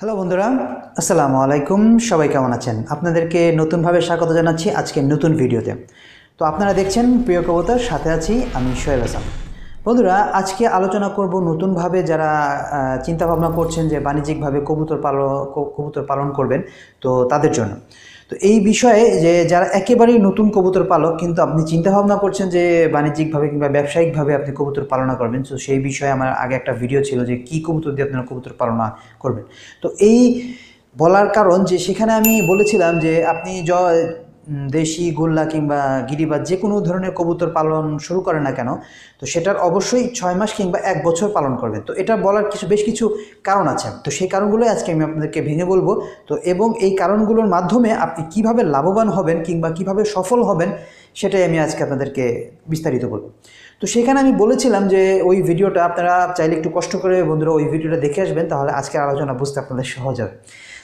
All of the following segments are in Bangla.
হ্যালো বন্ধুরা। আসসালামু আলাইকুম। সবাই কেমন আছেন? আপনাদেরকে নতুনভাবে স্বাগত জানাচ্ছি আজকে নতুন ভিডিওতে। তো আপনারা দেখছেন প্রিয় কবতার, সাথে আছি আমি শোয়েব আসাম। বন্ধুরা, আজকে আলোচনা করব নতুনভাবে যারা চিন্তাভাবনা চিন্তা ভাবনা করছেন যে বাণিজ্যিকভাবে কবুতর পালন কবুতর পালন করবেন, তো তাদের জন্য। তো এই বিষয়ে যে যারা একেবারেই নতুন কবুতর পালক, কিন্তু আপনি চিন্তা ভাবনা করছেন যে বাণিজ্যিকভাবে কিংবা ব্যবসায়িকভাবে আপনি কবুতর পালনা করবেন, তো সেই বিষয়ে আমার আগে একটা ভিডিও ছিল যে কী কবুতর দিয়ে আপনারা কবুতর পালনা করবেন। তো এই বলার কারণ যে সেখানে আমি বলেছিলাম যে আপনি য দেশি গোল্লা কিংবা গিরিবাদ যে কোনো ধরনের কবুতর পালন শুরু করে না কেন, তো সেটার অবশ্যই ছয় মাস কিংবা এক বছর পালন করবেন। তো এটা বলার কিছু, বেশ কিছু কারণ আছে। তো সেই কারণগুলোই আজকে আমি আপনাদেরকে ভেঙে বলব। তো এবং এই কারণগুলোর মাধ্যমে আপনি কীভাবে লাভবান হবেন কিংবা কীভাবে সফল হবেন, সেটাই আমি আজকে আপনাদেরকে বিস্তারিত বলব। তো সেখানে আমি বলেছিলাম যে ওই ভিডিওটা আপনারা চাইলে একটু কষ্ট করে বন্ধুরা ওই ভিডিওটা দেখে আসবেন, তাহলে আজকের আলোচনা বুঝতে আপনাদের সহজ হবে।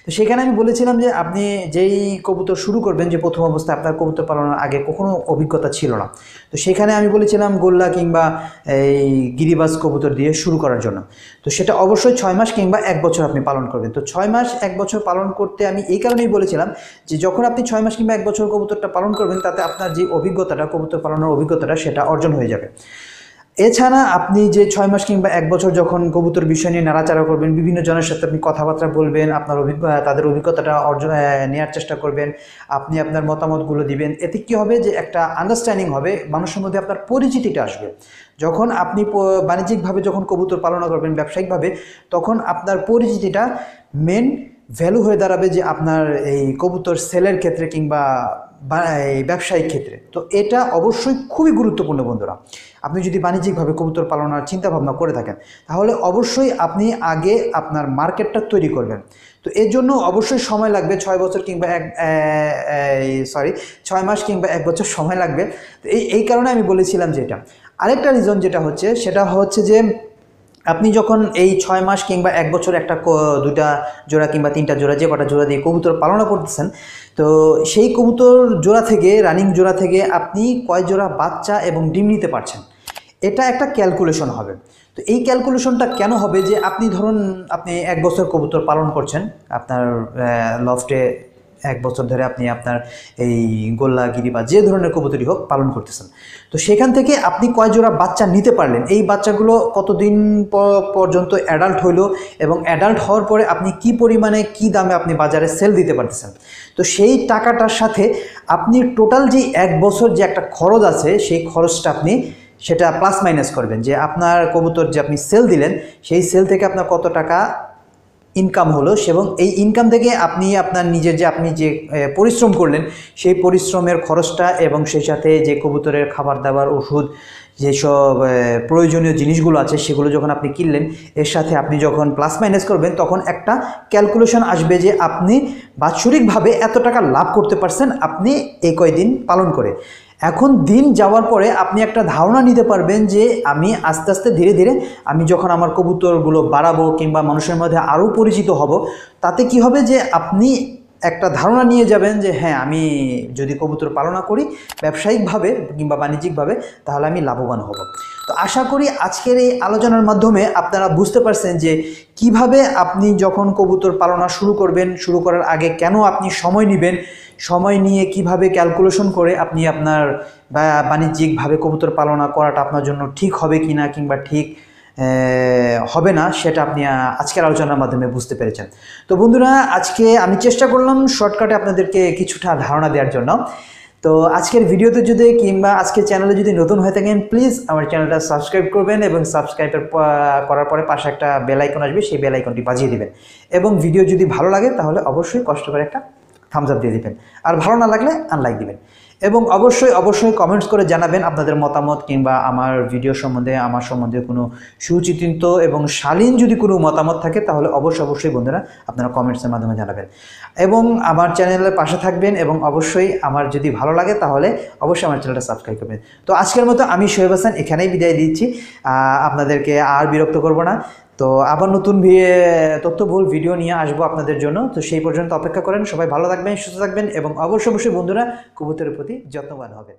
তো সেখানে আমি বলেছিলাম যে আপনি যেই কবুতর শুরু করবেন, যে প্রথম অবস্থায় আপনার কবুতর পালনের আগে কখনো অভিজ্ঞতা ছিল না। তো সেখানে আমি বলেছিলাম গোল্লা কিংবা এই গিরিবাজ কবুতর দিয়ে শুরু করার জন্য। তো সেটা অবশ্যই ছয় মাস কিংবা এক বছর আপনি পালন করবেন। তো ছয় মাস, এক বছর পালন করতে আমি এই কারণেই বলেছিলাম যে যখন আপনি ছয় মাস কিংবা এক বছর কবুতরটা পালন করবেন, তাতে আপনার যে অভিজ্ঞতাটা, কবুতর পালনের অভিজ্ঞতাটা, সেটা অর্জন হয়ে যাবে। এছাড়া আপনি যে ছয় মাস কিংবা এক বছর যখন কবুতর বিষয় নিয়ে নাড়াচাড়া করবেন, বিভিন্ন জনের সাথে আপনি কথাবার্তা বলবেন, আপনার অভিজ্ঞতা তাদের অভিজ্ঞতাটা অর্জন নেওয়ার চেষ্টা করবেন, আপনি আপনার মতামতগুলো দিবেন। এতে কী হবে যে একটা আন্ডারস্ট্যান্ডিং হবে, মানুষের মধ্যে আপনার পরিচিতিটা আসবে। যখন আপনি বাণিজ্যিকভাবে যখন কবুতর পালনা করবেন ব্যবসায়িকভাবে, তখন আপনার পরিচিতিটা মেন ভ্যালু হয়ে দাঁড়াবে যে আপনার এই কবুতর সেলের ক্ষেত্রে কিংবা ব্যবসায়িক ক্ষেত্রে। তো এটা অবশ্যই খুবই গুরুত্বপূর্ণ বন্ধুরা। আপনি যদি বাণিজ্যিকভাবে কবুতর পালনার চিন্তা ভাবনা করে থাকেন, তাহলে অবশ্যই আপনি আগে আপনার মার্কেটটা তৈরি করবেন। তো এর জন্য অবশ্যই সময় লাগবে ছয় বছর কিংবা এক সরি ছয় মাস কিংবা এক বছর সময় লাগবে। তো এই এই কারণে আমি বলেছিলাম যে এটা আরেকটা রিজন যেটা হচ্ছে, সেটা হচ্ছে যে আপনি যখন এই ছয় মাস কিংবা এক বছর একটা দুটা জোড়া কিংবা তিনটা জোড়া, যে কটা জোড়া দিয়ে কবুতর পালনা করতেছেন, তো সেই কবুতর জোড়া থেকে রানিং জোড়া থেকে আপনি কয় জোড়া বাচ্চা এবং ডিম নিতে পারছেন? এটা একটা ক্যালকুলেশন হবে। তো এই ক্যালকুলেশনটা কেন হবে যে আপনি ধরুন, আপনি এক বছর কবুতর পালন করছেন, আপনার লফটে এক বছর ধরে আপনি আপনার এই গোল্লাগিরি বা যে ধরনের কবুতরই হোক পালন করতেছেন। তো সেখান থেকে আপনি কয় জোড়া বাচ্চা নিতে পারলেন? এই বাচ্চাগুলো কতদিন পর্যন্ত অ্যাডাল্ট হইল এবং অ্যাডাল্ট হওয়ার পরে আপনি কি পরিমাণে, কি দামে আপনি বাজারে সেল দিতে পারতেছেন? তো সেই টাকাটার সাথে আপনি টোটাল যে এক বছর যে একটা খরচ আছে, সেই খরচটা আপনি সেটা প্লাস মাইনাস করবেন। যে আপনার কবুতর যে আপনি সেল দিলেন, সেই সেল থেকে আপনার কত টাকা ইনকাম হলো এবং এই ইনকাম থেকে আপনি আপনার নিজের যে আপনি যে পরিশ্রম করলেন, সেই পরিশ্রমের খরচটা এবং সেই সাথে যে কবুতরের খাবার দাবার ওষুধ যেসব প্রয়োজনীয় জিনিসগুলো আছে সেগুলো যখন আপনি কিনলেন, এর সাথে আপনি যখন প্লাস মাইনাস করবেন, তখন একটা ক্যালকুলেশন আসবে যে আপনি বাৎসরিকভাবে এত টাকা লাভ করতে পারছেন আপনি এই কয়দিন পালন করে। এখন দিন যাওয়ার পরে আপনি একটা ধারণা নিতে পারবেন যে আমি আস্তে আস্তে ধীরে ধীরে আমি যখন আমার কবুতরগুলো বাড়াবো কিংবা মানুষের মধ্যে আরও পরিচিত হব, তাতে কি হবে যে আপনি একটা ধারণা নিয়ে যাবেন যে হ্যাঁ আমি যদি কবুতর পালনা করি ব্যবসায়িকভাবে কিংবা বাণিজ্যিকভাবে, তাহলে আমি লাভবান হব। তো আশা করি আজকের এই আলোচনার মাধ্যমে আপনারা বুঝতে পারছেন যে, কীভাবে আপনি যখন কবুতর পালনা শুরু করবেন, শুরু করার আগে কেন আপনি সময় নেবেন, সময় নিয়ে কীভাবে ক্যালকুলেশন করে আপনি আপনার বাণিজ্যিকভাবে কবুতর পালনা করাটা আপনার জন্য ঠিক হবে কিনা কিংবা ঠিক হবে না, সেটা আপনি আজকের আলোচনার মাধ্যমে বুঝতে পেরেছেন। তো বন্ধুরা, আজকে আমি চেষ্টা করলাম শর্টকাটে আপনাদেরকে কিছুটা ধারণা দেওয়ার জন্য। তো আজকের ভিডিওতে যদি, কিংবা আজকের চ্যানেলে যদি নতুন হয়ে থাকেন, প্লিজ আমার চ্যানেলটা সাবস্ক্রাইব করবেন এবং সাবস্ক্রাইবের করার পরে পাশে একটা বেল আইকন আসবে, সেই বেলাইকনটি বাজিয়ে দেবেন। এবং ভিডিও যদি ভালো লাগে, তাহলে অবশ্যই কষ্ট করে একটা থামস আপ দিয়ে দিবেন। আর ভালো না লাগলে আনলাইক দিবেন। এবং অবশ্যই অবশ্যই কমেন্টস করে জানাবেন আপনাদের মতামত কিংবা আমার ভিডিও সম্বন্ধে, আমার সম্বন্ধে কোনো সুচিন্তিত এবং শালীন যদি কোনো মতামত থাকে, তাহলে অবশ্যই অবশ্যই বন্ধুরা আপনারা কমেন্টসের মাধ্যমে জানাবেন। এবং আমার চ্যানেলের পাশে থাকবেন এবং অবশ্যই আমার যদি ভালো লাগে, তাহলে অবশ্যই আমার চ্যানেলটা সাবস্ক্রাইব করবেন। তো আজকের মতো আমি শোয়েব হাসান, এখানেই বিদায় দিচ্ছি। আপনাদেরকে আর বিরক্ত করব না। তো আবার নতুন তথ্যবহুল ভিডিও নিয়ে আসব আপনাদের জন্য। তো সেই পর্যন্ত অপেক্ষা করেন, সবাই ভালো থাকবেন, সুস্থ থাকবেন এবং অবশ্যই অবশ্যই বন্ধুরা, কবুতরের প্রতি যত্নবান হবেন।